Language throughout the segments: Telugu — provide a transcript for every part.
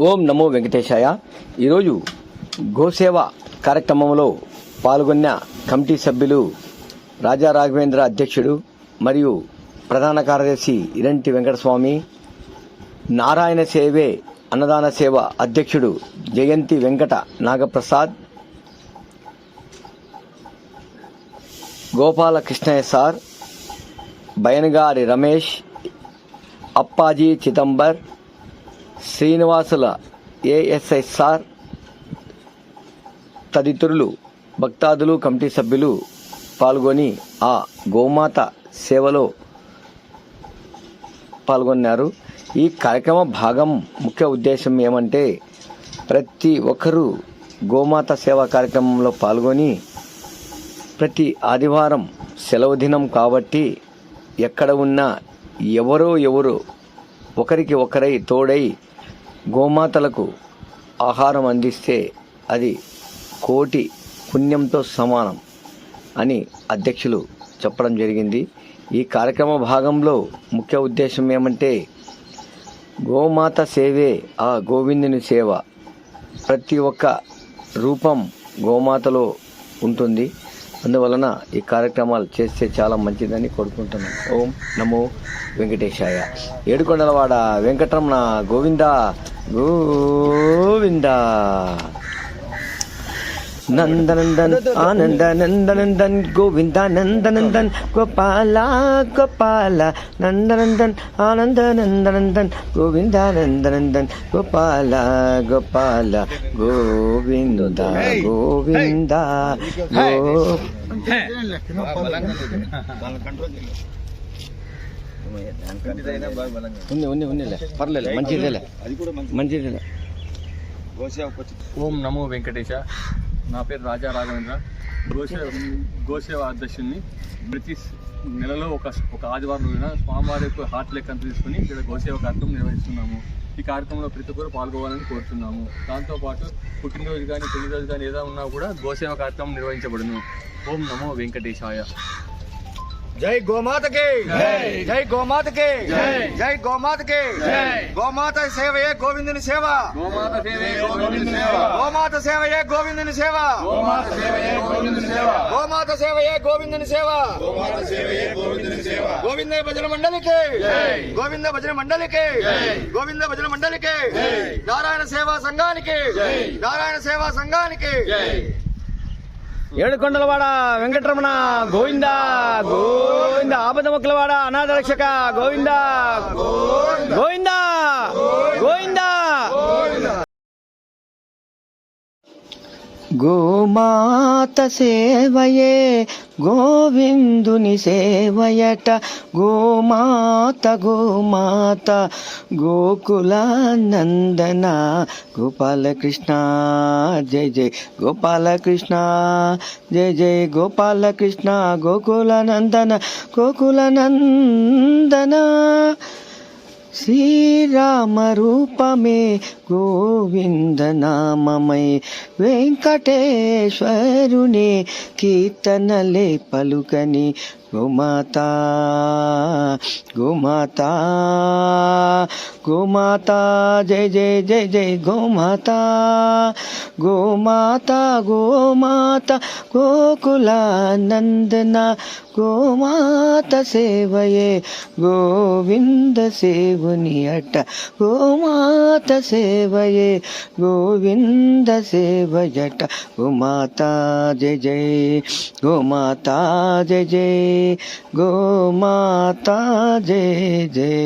ఓం నమో వెంకటేశాయ. ఈరోజు గోసేవ కార్యక్రమంలో పాల్గొన్న కమిటీ సభ్యులు రాజా రాఘవేంద్ర అధ్యక్షుడు మరియు ప్రధాన కార్యదర్శి ఇరంటి వెంకటస్వామి నారాయణ సేవే అన్నదాన సేవ అధ్యక్షుడు జయంతి వెంకట నాగప్రసాద్ గోపాలకృష్ణయ్య సార్ బయనగారి రమేష్ అప్పాజీ చిదంబర్ శ్రీనివాసుల ఏఎస్ఎస్ఆర్ తదితరులు భక్తాదులు కమిటీ సభ్యులు పాల్గొని ఆ గోమాత సేవలో పాల్గొన్నారు. ఈ కార్యక్రమ భాగం ముఖ్య ఉద్దేశం ఏమంటే ప్రతి ఒక్కరూ గోమాత సేవా కార్యక్రమంలో పాల్గొని ప్రతి ఆదివారం సెలవు దినం కాబట్టి ఎక్కడ ఉన్నా ఎవరో ఎవరో ఒకరికి ఒకరై తోడై గోమాతలకు ఆహారం అందిస్తే అది కోటి పుణ్యంతో సమానం అని అధ్యక్షులు చెప్పడం జరిగింది. ఈ కార్యక్రమ భాగంలో ముఖ్య ఉద్దేశం ఏమంటే గోమాత సేవే ఆ గోవిందుని సేవ. ప్రతి ఒక్క రూపం గోమాతలో ఉంటుంది. అందువలన ఈ కార్యక్రమాలు చేస్తే చాలా మంచిదని కోరుకుంటున్నాను. ఓం నమో వెంకటేశాయ. ఏడుకొండలవాడ వెంకటరమణ గోవింద గోవింద. నందనందన్ ఆనంద నందనందన్ గోవింద నందనందన్ గోపాల గోపాల. నందనందన్ ఆనంద నందనందన్ గోవింద నందనందన్ గోపాల గోపాల. గోవింద గోవింద గో ఉంది ఉంది ఉందిలే. పర్లేదు మంచిదేలే మంచిదేలే ఓం నమో వెంకటేశ. నా పేరు రాజా రాఘవేంద్ర. గోసేవ గోసేవ అధ్యక్షుడిని ప్రతి నెలలో ఒక ఒక ఆదివారం రోజున స్వామివారి యొక్క హార్ట్ లెక్క తీసుకుని ఇక్కడ గోసేవ కార్యక్రమం నిర్వహిస్తున్నాము. ఈ కార్యక్రమంలో ప్రతి ఒక్కరు పాల్గొవాలని కోరుతున్నాము దాంతోపాటు పుట్టినరోజు కానీ పెళ్ళి రోజు కానీ ఏదైనా ఉన్నా కూడా గోసేవ కార్యక్రమం నిర్వహించబడును. ఓం నమో వెంకటేశాయ. జై గోమాత కి. జై. గోమాత కి. జై. గోమాత కి. గోమాత సేవయే గోవిందుని సేవ. గోమాత సేవయే గోవిందుని సేవ. గోమాత సేవయే గోవిందుని సేవ. గోవింద భజన మండలికి గోవింద భజన మండలికి గోవింద భజన మండలికి నారాయణ సేవా సంఘానికి. నారాయణ సేవా సంఘానికి. ఏడుకొండలవాడ వెంకటరమణ గోవింద గోవింద ఆపద మొక్కలవాడ అనాథ రక్షక గోవింద గోవింద. గోమాత సేవయే గోవిందుని సేవయట గోమాత గోమాత గోకుల నందన గోపాలకృష్ణ జయ జయ గోపాలకృష్ణ జయ జయ గోపాలకృష్ణ గోకుల నందన గోకుల నందన శ్రీరామ రూపమే గోవింద నామమై వెంకటేశ్వరునే కీర్తనలే పలుకని గోమాత గోమాత గోమాత జయ జయ జయ జయ గోమాత గోమాత గోమాత గోకుల నందన గోమాత సేవయే గోవింద సేవుని అట గోమాత సేవయే గోవింద సేవయట గోమాత జయ జయ గోమాత జయ జయ గోమాతా జయ జయ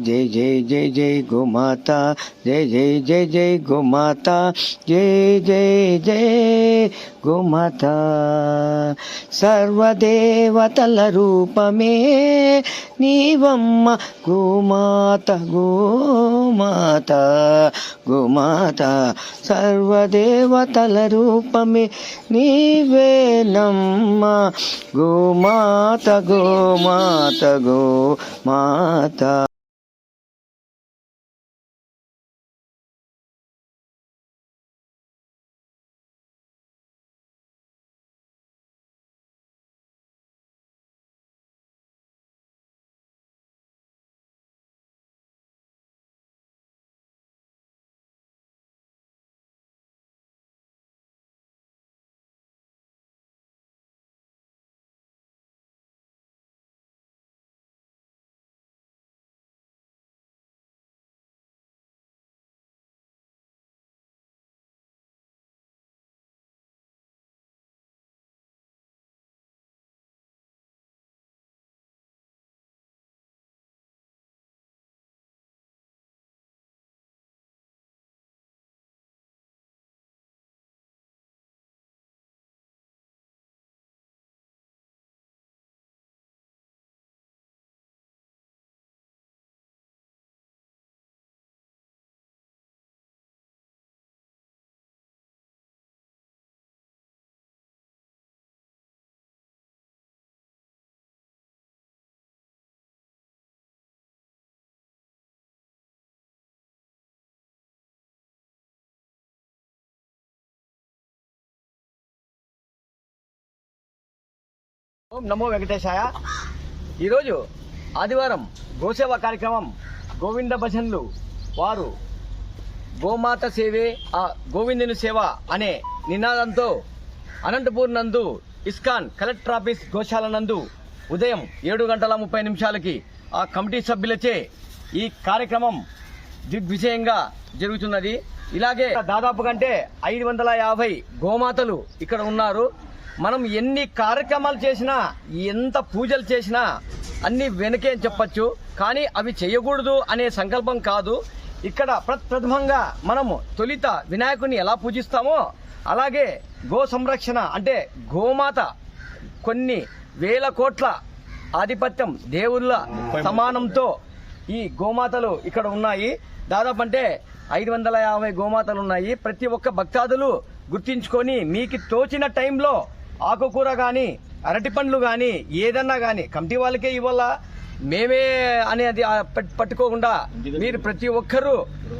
జయ జయ జయ జయ గోమాతా జయ జయ జయ జయ గోమాతా జయ జయ జయ గోమాత సర్వదేవతల రూపమే నీవమ్మ గోమాత గోమాత గోమాత సర్వదేవతల రూపమే నీవేనమ్మ గోమాత గోమాత గోమాత ఓం నమో వెంకటేశాయ. ఈరోజు ఆదివారం గోసేవ కార్యక్రమం గోవింద భజన్లు. వారు గోమాత సేవే ఆ గోవిందుని సేవ అనే నినాదంతో అనంతపూర్ నందు ఇస్కాన్ కలెక్టర్ ఆఫీస్ గోశాల నందు ఉదయం ఏడు గంటల ముప్పై నిమిషాలకి ఆ కమిటీ సభ్యులచే ఈ కార్యక్రమం దిగ్విజయంగా జరుగుతున్నది. ఇలాగే దాదాపు కంటే ఐదు వందల యాభై గోమాతలు ఇక్కడ ఉన్నారు. మనం ఎన్ని కార్యక్రమాలు చేసినా ఎంత పూజలు చేసినా అన్ని వెనకే చెప్పచ్చు. కానీ అవి చేయకూడదు అనే సంకల్పం కాదు. ఇక్కడ ప్రప్రథమంగా మనము తొలిత వినాయకుని ఎలా పూజిస్తామో అలాగే గో సంరక్షణ అంటే గోమాత కొన్ని వేల కోట్ల ఆధిపత్యం దేవుళ్ళ సమానంతో ఈ గోమాతలు ఇక్కడ ఉన్నాయి. దాదాపు అంటే ఐదు వందల యాభై గోమాతలు ఉన్నాయి. ప్రతి ఒక్క భక్తాదులు గుర్తించుకొని మీకు తోచిన టైంలో ఆకుకూర కానీ అరటి పండ్లు కానీ ఏదన్నా కానీ కమిటీ వాళ్ళకే ఇవ్వాల? మేమే అనేది పట్టుకోకుండా మీరు ప్రతి ఒక్కరూ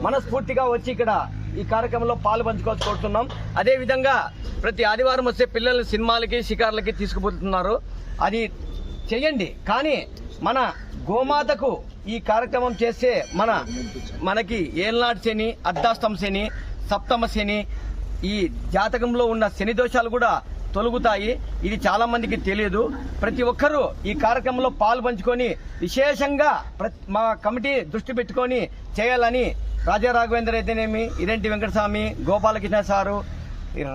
మనస్ఫూర్తిగా వచ్చి ఇక్కడ ఈ కార్యక్రమంలో పాలు పంచుకోవచ్చు కోరుతున్నాం. అదేవిధంగా ప్రతి ఆదివారం వస్తే పిల్లలు సినిమాలకి షికార్లకి తీసుకుపోతున్నారు. అది చెయ్యండి. కానీ మన గోమాతకు ఈ కార్యక్రమం చేస్తే మన మనకి ఏల్నాటి శని అర్ధాష్టమ శని సప్తమ శని ఈ జాతకంలో ఉన్న శని దోషాలు కూడా తొలగుతాయి. ఇది చాలా మందికి తెలియదు. ప్రతి ఒక్కరూ ఈ కార్యక్రమంలో పాలు పంచుకొని విశేషంగా మా కమిటీ దృష్టి పెట్టుకొని చేయాలని రాజా రాఘవేంద్ర అయితేనేమి ఇరెంటి వెంకటస్వామి గోపాలకృష్ణ సారు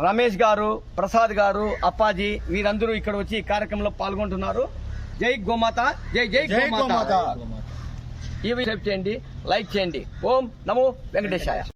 రమేష్ గారు ప్రసాద్ గారు అప్పాజీ వీరందరూ ఇక్కడ వచ్చి ఈ కార్యక్రమంలో పాల్గొంటున్నారు. జై గోమాత జై జై గోమాత. ఈ వీడియో చేయండి లైక్ చేయండి. ఓం నమో వెంకటేశాయ.